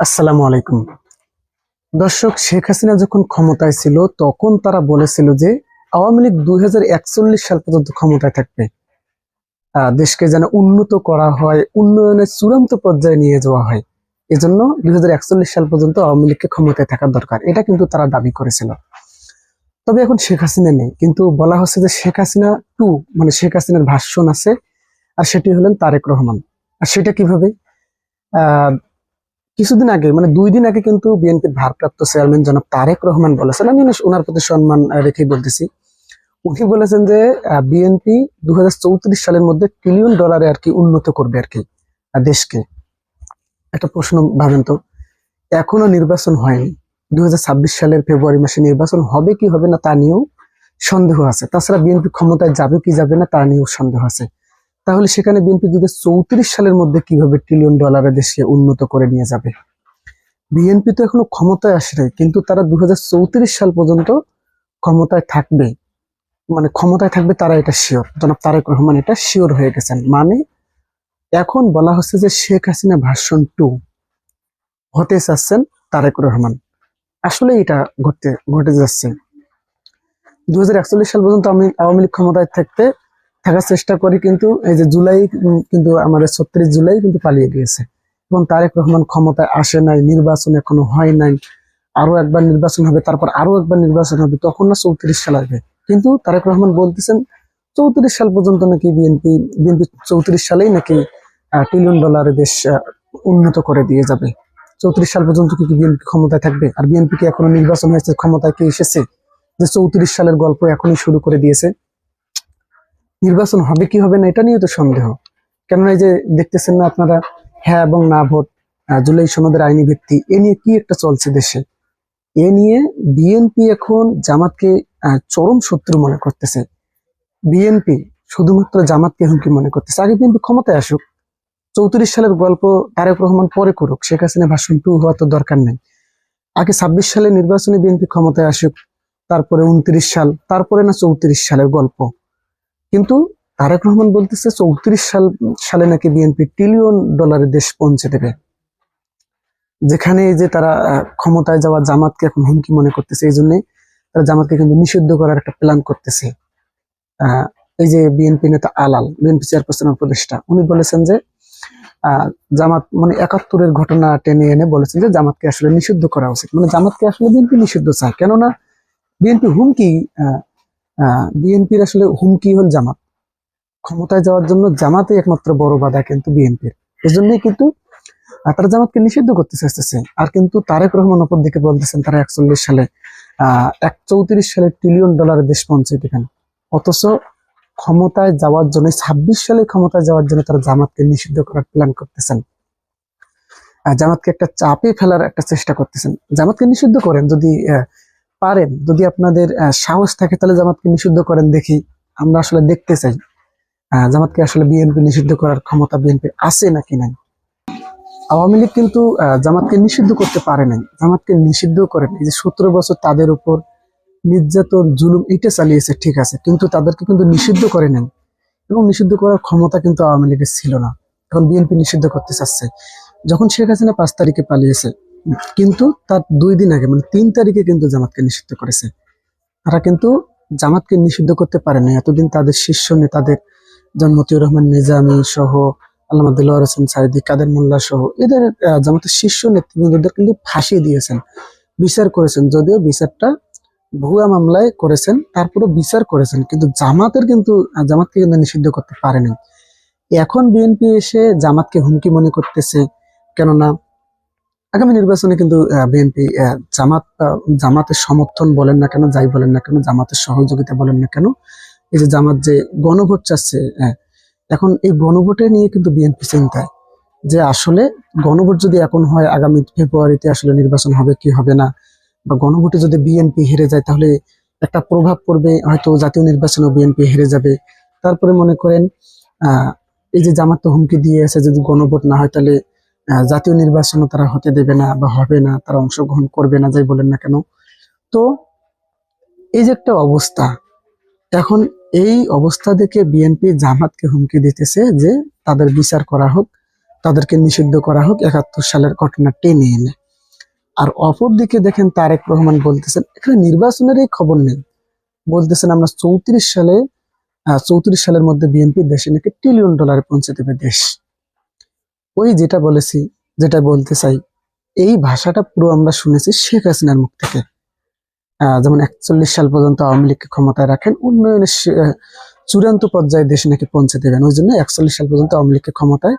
আসসালামু আলাইকুম। দর্শক, শেখ হাসিনা যখন ক্ষমতায় ছিল, তখন তারা বলেছিল যে আওয়ামী লীগ দুই হাজার একচল্লিশ সাল পর্যন্ত ক্ষমতায় থাকবে। দেশকে যেন উন্নত করা হয়, উন্নয়নের চূড়ান্ত পর্যায়ে নিয়ে যাওয়া হয়। এজন্য দুই সাল পর্যন্ত আওয়ামী লীগকে ক্ষমতায় থাকার দরকার। এটা কিন্তু তারা দাবি করেছিল। তবে এখন শেখ হাসিনা নেই। কিন্তু বলা হচ্ছে যে শেখ হাসিনা টু মানে শেখ হাসিনার ভাষণ আছে, আর সেটি হলেন তারেক রহমান। আর সেটা কীভাবে? কিছুদিন আগে মানে দুই দিন আগে কিন্তু বিএনপির ভারপ্রাপ্ত চেয়ারম্যান জনাব তারেক রহমান বলেছেন। আমি ওনার প্রতি সম্মান রেখেই বলতেছি। উনি বলেছেন যে বিএনপি দু সালের মধ্যে ট্রিলিয়ন ডলারে আর কি উন্নত করবে আর কি দেশকে। একটা প্রশ্ন ভাবেন তো, এখনও নির্বাচন হয়নি। দুই হাজার ছাব্বিশ সালের ফেব্রুয়ারি মাসে নির্বাচন হবে কি হবে না তা নিয়েও সন্দেহ আছে। তাছাড়া বিএনপি ক্ষমতায় যাবে কি যাবে না তা নিয়েও সন্দেহ আছে। তাহলে সেখানে বিএনপি দু সালের মধ্যে কীভাবে ট্রিলিয়ন ডলারে দেশকে উন্নত করে নিয়ে যাবে? বিএনপি তো এখনও ক্ষমতায় আসে নাই, কিন্তু তারা দু হাজার চৌত্রিশ সাল পর্যন্ত ক্ষমতায় থাকবে। মানে ক্ষমতায় থাকবে তারা এটা শিওর জনাব তারেক রহমান এটা শিওর হয়ে গেছেন। মানে এখন বলা হচ্ছে যে শেখ হাসিনা ভার্সন টু হতে চাচ্ছেন তারেক রহমান। আসলে এটা ঘটতে, ঘটে যাচ্ছে। দু হাজার একচল্লিশ সাল পর্যন্ত আমি আওয়ামী লীগ ক্ষমতায় থাকতে থাকার চেষ্টা করি, কিন্তু এই যে জুলাই কিন্তু আমাদের ছত্রিশ জুলাই কিন্তু পালিয়ে গিয়েছে। এবং তারেক রহমান ক্ষমতায় আসে নাই, নির্বাচন এখনও হয় নাই। আরও একবার নির্বাচন হবে, তারপর আরও একবার নির্বাচন হবে, তখন না চৌত্রিশ সাল আসবে। কিন্তু তারেক রহমান বলতেছেন, চৌত্রিশ সাল পর্যন্ত নাকি বিএনপি বিএনপি চৌত্রিশ সালেই নাকি ট্রিলিয়ন ডলারে দেশ উন্নত করে দিয়ে যাবে। চৌত্রিশ সাল পর্যন্ত কি বিএনপি ক্ষমতায় থাকবে? আর বিএনপি কি এখনও নির্বাচন হয়েছে, ক্ষমতায় কি এসেছে? যে চৌত্রিশ সালের গল্প এখনই শুরু করে দিয়েছে। নির্বাচন হবে কি হবে না, এটা নিয়ে তো সন্দেহ। কেননা এই যে দেখতেছেন না আপনারা হ্যাঁ এবং না ভোট জুলাই সনদের আইনি ভিত্তি, এ নিয়ে কি একটা চলছে দেশে? এ নিয়ে বিএনপি এখন জামাতকে চরম শত্রু মনে করতেছে। বিএনপি শুধুমাত্র জামাতকে হুমকি মনে করতেছে? আগে বিএনপি ক্ষমতায় আসুক, চৌত্রিশ সালের গল্প তারেক রহমান পরে করুক, শেখ হাসিনা ভাষণ টু হওয়া তো দরকার নেই। আগে ছাব্বিশ সালে নির্বাচনে বিএনপি ক্ষমতায় আসুক, তারপরে উনত্রিশ সাল, তারপরে না চৌত্রিশ সালের গল্প। কিন্তু তারেক রহমান বলতেছে চৌত্রিশ সাল, সালে নাকি বিএনপি ট্রিলিয়ন ডলারের দেশ পৌঁছে দেবে। যেখানে যে তারা ক্ষমতায় যাওয়া জামাতকে এখন হুমকি মনে করতেছে, এই জন্য তারা জামাতকে কিন্তু নিষিদ্ধ করার একটা প্ল্যান করতেছে। এই যে বিএনপি নেতা আলাল, বিএনপি চেয়ারপারসন উপদেষ্টা, উনি বলেছেন যে জামাত মানে একাত্তরের ঘটনা টেনে এনে বলেছেন যে জামাতকে আসলে নিষিদ্ধ করা উচিত। মানে জামাতকে আসলে বিএনপি নিষিদ্ধ চায়। কেননা বিএনপি হুমকি বিএনপির আসলে হুমকি হল জামাত। ক্ষমতায় যাওয়ার জন্য জামাতে একমাত্র বড় বাধা কিন্তু বিএনপির। এজন্যই কিন্তু তারা জামাতকে নিষিদ্ধ করতে চাইতেছে। আর কিন্তু তারেক রহমান অপর দিকে বলতেছেন, তারা একচল্লিশ সালে, আহ, এক চৌত্রিশ সালে ট্রিলিয়ন ডলারের দেশ পৌঁছে দেবেন। অথচ ক্ষমতায় যাওয়ার জন্য, ছাব্বিশ সালে ক্ষমতায় যাওয়ার জন্য তারা জামাতকে নিষিদ্ধ করার প্ল্যান করতেছেন। জামাতকে একটা চাপে ফেলার একটা চেষ্টা করতেছেন। জামাতকে নিষিদ্ধ করেন যদি পারেন, যদি আপনাদের সাহস থাকে তাহলে জামাতকে নিষিদ্ধ করেন, দেখি। আমরা আসলে দেখতে চাই জামাতকে আসলে বিএনপি নিষিদ্ধ করার ক্ষমতা বিএনপির আছে নাকি নাই। আওয়ামী লীগ কিন্তু জামাতকে নিষিদ্ধ করতে পারে নাই। জামাতকে নিষিদ্ধ করেন এই যে সতেরো বছর তাদের উপর নির্যাতন, জুলুম এটা চালিয়েছে, ঠিক আছে। কিন্তু তাদেরকে কিন্তু নিষিদ্ধ করে নেন এবং নিষিদ্ধ করার ক্ষমতা কিন্তু আওয়ামী লীগের ছিল না। এখন বিএনপি নিষিদ্ধ করতে চাচ্ছে। যখন শেখ হাসিনা পাঁচ তারিখে পালিয়েছে কিন্তু তার দুই দিন আগে মানে তিন তারিখে কিন্তু জামাতকে নিষিদ্ধ করেছে। তারা কিন্তু জামাতকে নিষিদ্ধ করতে পারেনি এতদিন তাদের শীর্ষ নেতাদের যেমন মতিউর রহমান, নিজামী সহ আল্লামা হোসেন সাইদি কাদের মোল্লা সহ এদের জামাতের শীর্ষ নেতৃবৃন্দদের কিন্তু ফাঁসি দিয়েছেন। বিচার করেছেন, যদিও বিচারটা ভুয়া মামলায় করেছেন তারপরে বিচার করেছেন, কিন্তু জামাতের কিন্তু জামাতকে কিন্তু নিষিদ্ধ করতে পারেনি। এখন বিএনপি এসে জামাতকে হুমকি মনে করতেছে, কেননা আগামী নির্বাচনে কিন্তু বিএনপি জামাত জামাতের সমর্থন বলেন না কেন যাই বলেন না কেন জামাতের সহযোগিতা বলেন না কেন এই যে জামাত যে গণভোট চাচ্ছে আহ, এখন এই গণভোটে নিয়ে কিন্তু বিএনপি চিন্তায় যে আসলে গণভোট যদি এখন হয় আগামী ফেব্রুয়ারিতে আসলে নির্বাচন হবে কি হবে না বা গণভোটে যদি বিএনপি হেরে যায় তাহলে একটা প্রভাব পড়বে হয়তো জাতীয় নির্বাচনেও বিএনপি হেরে যাবে। তারপরে মনে করেন আহ এই যে জামাত তো হুমকি দিয়ে আছে যদি গণভোট না হয় তাহলে জাতীয় নির্বাচনও তারা হতে দেবে না বা হবে না, তারা অংশগ্রহণ করবে না, যাই বলেন না কেন। তো এই যে একটা অবস্থা, এখন এই অবস্থা দেখে বিএনপি জামাতকে হুমকি দিতেছে যে তাদের বিচার করা হোক, তাদেরকে নিষিদ্ধ করা হোক, একাত্তর সালের ঘটনা টেনে এনে। আর অপরদিকে দেখেন তারেক রহমান বলতেছেন, এখানে নির্বাচনের এই খবর নেই। বলতেছেন, আমরা চৌত্রিশ সালে চৌত্রিশ সালের মধ্যে বিএনপি দেশে নাকি ট্রিলিয়ন ডলারে পৌঁছে দেবে দেশ। ওই যেটা বলেছি, যেটা বলতে চাই, এই ভাষাটা পুরো আমরা শুনেছি শেখ হাসিনার মুখ থেকে। যেমন একচল্লিশ সাল পর্যন্ত আওয়ামী লীগকে ক্ষমতায় রাখেন, উন্নয়নের চূড়ান্ত পর্যায়ে দেশে নাকি পৌঁছে দেবেন। ওই জন্য একচল্লিশ সাল পর্যন্ত আওয়ামী লীগকে ক্ষমতায়,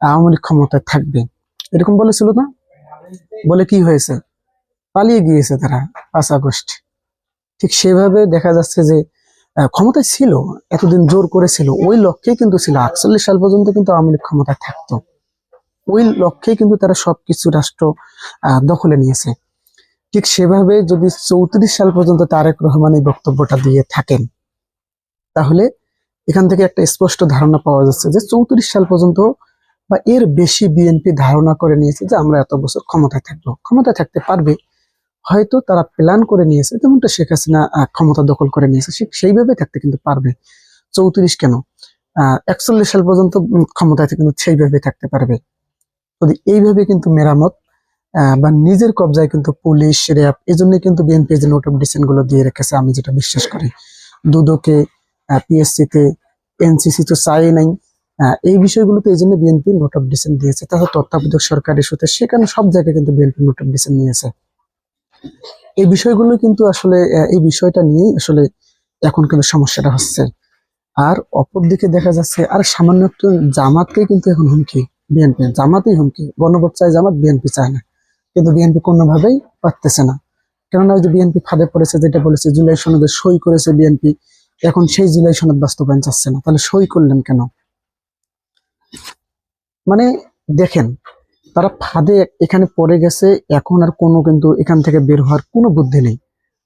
আওয়ামী লীগ ক্ষমতায় থাকবে। এরকম বলেছিল না? বলে কি হয়েছে? পালিয়ে গিয়েছে তারা পাঁচ আগস্ট। ঠিক সেভাবে দেখা যাচ্ছে যে ক্ষমতায় ছিল, এতদিন জোর করেছিল, ওই লক্ষ্যে কিন্তু ছিল। আটচল্লিশ সাল পর্যন্ত কিন্তু আওয়ামী লীগ ক্ষমতায় থাকতো। ওই লক্ষ্যে কিন্তু তারা সবকিছু রাষ্ট্র দখলে নিয়েছে। ঠিক সেভাবে যদি চৌত্রিশ সাল পর্যন্ত তারেক রহমান এই বক্তব্যটা দিয়ে থাকেন, তাহলে এখান থেকে একটা স্পষ্ট ধারণা পাওয়া যাচ্ছে যে চৌত্রিশ সাল পর্যন্ত বা এর বেশি বিএনপি ধারণা করে নিয়েছে যে আমরা এত বছর ক্ষমতায় থাকব। ক্ষমতায় থাকতে পারবে, হয়তো তারা প্ল্যান করে নিয়েছে, যেমনটা শেখ হাসিনা ক্ষমতা দখল করে নিয়েছে সেইভাবে থাকতে কিন্তু পারবে। চৌত্রিশ কেন? আহ, একচল্লিশ সাল পর্যন্ত ক্ষমতায় কিন্তু সেইভাবে থাকতে পারবে। যদি এইভাবে কিন্তু মেরামত বা নিজের কবজায় কিন্তু পুলিশ, র্যাব এই জন্য কিন্তু বিএনপি যে নোট অফ ডিসেন্টগুলো দিয়ে রেখেছে, আমি যেটা বিশ্বাস করি। দুদকে পিএসসি তে এনসিসি তো চাই নাই এই বিষয়গুলোতে এই জন্য বিএনপি নোট অফ ডিসেন্ট দিয়েছে। তাছাড়া তত্ত্বাবধায়ক সরকার ইস্যুতে সেখানে সব জায়গায় কিন্তু বিএনপি নোট অফ ডিসেন্ট নিয়েছে। এই বিষয়গুলো কিন্তু আসলে এই বিষয়টা নিয়েই আসলে এখন কিন্তু সমস্যাটা হচ্ছে। আর অপরদিকে দেখা যাচ্ছে, আর সামান্য একটু জামাতকে কিন্তু এখন হুমকি। বিএনপি জামাতেই হুমকি। গণভোট চায় জামাত বিএনপি চায় না। কিন্তু বিএনপি কোনোভাবেই পারতেছে না। কেননা ওই যে বিএনপি ফাঁদে পড়েছে, যেটা বলেছে জুলাই সনদে সই করেছে বিএনপি এখন সেই জুলাই সনদ বাস্তবায়ন চাচ্ছে না। তাহলে সই করলেন কেন? মানে দেখেন, তারা ফাঁদে এখানে পড়ে গেছে, এখন আর কোনো কিন্তু এখান থেকে বের হওয়ার কোনো বুদ্ধি নেই।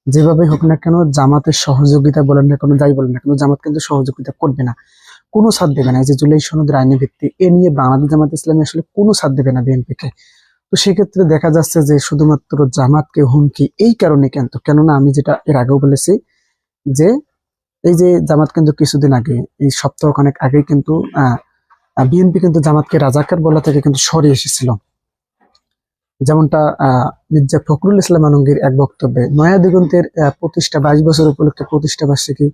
যেভাবে হোক না কেন, জামাতের সহযোগিতা বলেন না কেন, যাই বলেন না কেন, জামাত কিন্তু সহযোগিতা করবে না। কোনো সাথ দেবে না। এই যে জুলাই সনদের আইনি ভিত্তি এ নিয়ে বাংলাদেশ জামাত ইসলামী আসলে কোনো সাথ দেবে না বিএনপিকে। তো সেক্ষেত্রে দেখা যাচ্ছে যে শুধুমাত্র জামাতকে হুমকি এই কারণে কেন কেননা আমি যেটা এর আগেও বলেছি যে এই যে জামাত কিন্তু কিছুদিন আগে এই সপ্তাহ অনেক আগেই কিন্তু আহ বিএনপি কিন্তু জামাতকে রাজাকার বলা থেকে কিন্তু সরে এসেছিল। যেমনটা আহ, মির্জা ফখরুল ইসলাম আলমগীর এক বক্তব্যে নয়া দিগন্তের প্রতিষ্ঠা বাইশ বছর উপলক্ষে প্রতিষ্ঠা বার্ষিকী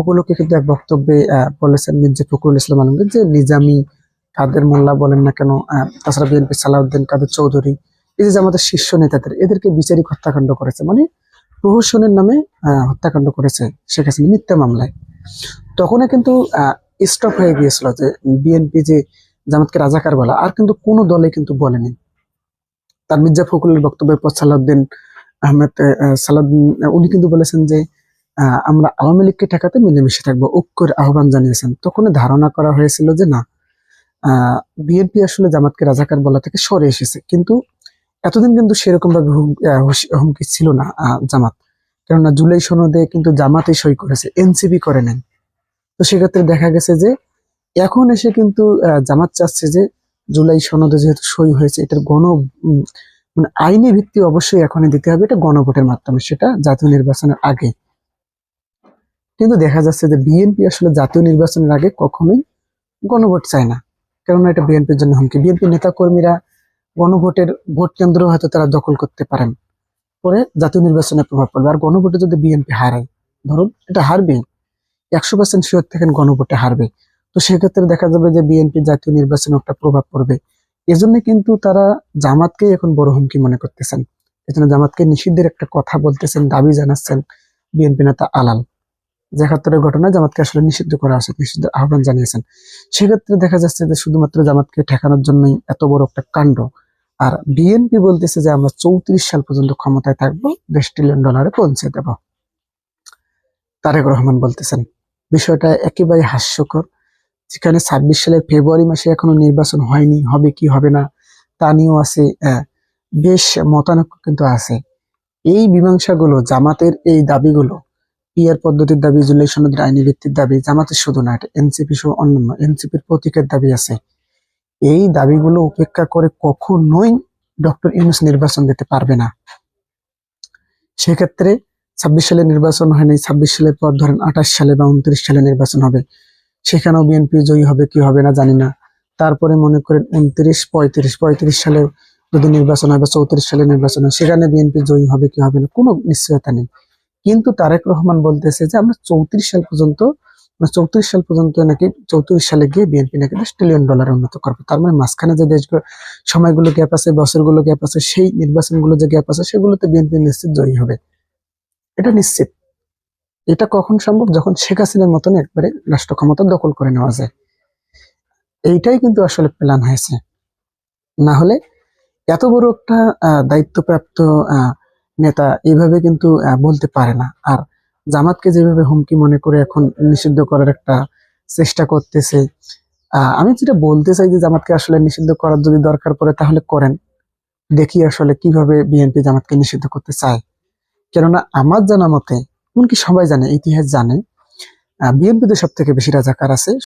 উপলক্ষে কিন্তু এক বক্তব্যে বলেছেন মির্জা ফখরুল ইসলাম আলমগীর যে নিজামি কাদের মোল্লা বলেন না কেন তাছাড়া বিএনপি সালাউদ্দিন কাদের চৌধুরী এই যে আমাদের শীর্ষ নেতাদের এদেরকে বিচারিক হত্যাকাণ্ড করেছে মানে প্রহসনের নামে হত্যাকাণ্ড করেছে শেখ হাসিনা মিথ্যা মামলায়। তখনই কিন্তু স্টপ হয়ে গিয়েছিল যে বিএনপি যে জামাতকে রাজাকার বলা আর কিন্তু কোনো দলে কিন্তু বলেনি। তার মির্জা ফখরুলের বক্তব্যের পর সালাউদ্দিন আহমেদ আহ, আহ, সালাউদ্দিন উনি কিন্তু বলেছেন যে আমরা আওয়ামী লীগকে ঠেকাতে মিলেমিশে থাকব, ঐক্যের আহ্বান জানিয়েছেন। তখন ধারণা করা হয়েছিল যে না বিএনপি আসলে জামাতকে রাজাকার বলা থেকে সরে এসেছে। কিন্তু এতদিন কিন্তু সেরকম ভাবে হুমকি ছিল না জামাত। কেননা জুলাই সনদে কিন্তু জামাতে সই করেছে, এনসিপি করে নেন। তো সেক্ষেত্রে দেখা গেছে যে এখন এসে কিন্তু জামাত চাচ্ছে যে জুলাই সনদে যেহেতু সই হয়েছে, এটার গণ মানে আইনি ভিত্তি অবশ্যই এখনই দিতে হবে, এটা গণভোটের মাধ্যমে, সেটা জাতীয় নির্বাচনের আগে। কিন্তু দেখা যাচ্ছে যে বিএনপি আসলে জাতীয় নির্বাচনের আগে কখনোই গণভোট চায় না। কেননা এটা বিএনপির জন্য হুমকি। বিএনপি নেতা কর্মীরা গণভোটের ভোট কেন্দ্র হয়তো তারা দখল করতে পারেন। পরে জাতীয় নির্বাচনে প্রভাব পড়বে। আর গণভোটে যদি বিএনপি হারায়, ধরুন এটা হারবে একশো পার্সেন্ট শিওর থাকেন গণভোটে হারবে। তো সেক্ষেত্রে দেখা যাবে যে বিএনপি জাতীয় নির্বাচনে একটা প্রভাব পড়বে। এজন্য কিন্তু তারা জামাতকে এখন বড় হুমকি মনে করতেছেন। এজন্য জামাতকে নিষিদ্ধের একটা কথা বলতেছেন, দাবি জানাচ্ছেন বিএনপি নেতা আলাল। একাত্তরের ঘটনায় জামাতকে আসলে নিষিদ্ধ করা উচিত নিষিদ্ধ আহ্বান জানিয়েছেন। সেক্ষেত্রে দেখা যাচ্ছে যে শুধুমাত্র জামাতকে ঠেকানোর জন্যই এত বড় একটা কাণ্ড। আর বিএনপি বলতেছে যে আমরা চৌত্রিশ সাল পর্যন্ত ক্ষমতায় থাকব, দেশ ট্রিলিয়ন ডলারে পৌঁছে দেব। তারেক রহমান বলতেছেন, বিষয়টা একেবারে হাস্যকর। যেখানে ছাব্বিশ সালের ফেব্রুয়ারি মাসে এখনও নির্বাচন হয়নি, হবে কি হবে না, তা নিয়েও আছে বেশ মতানৈক্য কিন্তু আছে। এই মীমাংসাগুলো, জামাতের এই দাবিগুলো পিয়ার পদ্ধতির দাবি জুলাই সনদের আইনি ভিত্তির দাবি, জামাতের শুধু না এনসিপি সহ অন্যান্য এনসিপির প্রতীকের দাবি আছে। এই দাবিগুলো উপেক্ষা করে কখনোই ডক্টর ইউনুস নির্বাচন দিতে পারবে না। সেক্ষেত্রে ছাব্বিশ সালে নির্বাচন হয়নি ছাব্বিশ সালের পর ধরেন আঠাশ সালে বা উনত্রিশ সালে নির্বাচন হবে। সেখানেও বিএনপি জয়ী হবে, কি হবে না জানি না। তারপরে মনে করেন উনত্রিশ পঁয়ত্রিশ পঁয়ত্রিশ সালে যদি নির্বাচন হয় বা চৌত্রিশ সালে নির্বাচন হয়, সেখানে বিএনপি জয়ী হবে, কি হবে না, কোনো নিশ্চয়তা নেই। কিন্তু তারেক রহমান বলতেছে যে আমরা চৌত্রিশ সাল পর্যন্ত চৌত্রিশ সাল পর্যন্ত নাকি চৌত্রিশ সালে গিয়ে বিএনপি নাকি দশ ট্রিলিয়ন ডলার উন্নত করবে। তার মানে মাঝখানে যে দেশগুলো সময়গুলো গ্যাপ আছে বছরগুলো গ্যাপ আছে সেই নির্বাচনগুলো যে গ্যাপ আছে সেগুলোতে বিএনপি নিশ্চিত জয়ী হবে। এটা নিশ্চিত। এটা কখন সম্ভব? যখন শেখ হাসিনার মতন একবারে রাষ্ট্র ক্ষমতা দখল করে নেওয়া যায়। এইটাই কিন্তু আসলে প্ল্যান হয়েছে। না হলে এত বড় একটা দায়িত্বপ্রাপ্ত আহ, নেতা এইভাবে কিন্তু বলতে পারে না। আর জামাতকে যেভাবে হুমকি মনে করে এখন নিষিদ্ধ করার একটা চেষ্টা করতেছে আমি যেটা বলতে চাই যে জামাতকে আসলে নিষিদ্ধ করার যদি দরকার পড়ে তাহলে করেন। দেখি আসলে কীভাবে বিএনপি জামাতকে নিষিদ্ধ করতে চায়। কেননা আমার জানা মতে, এমনকি সবাই জানে, ইতিহাস জানে বিএনপিতে সব থেকে বেশি রাজাকার আছে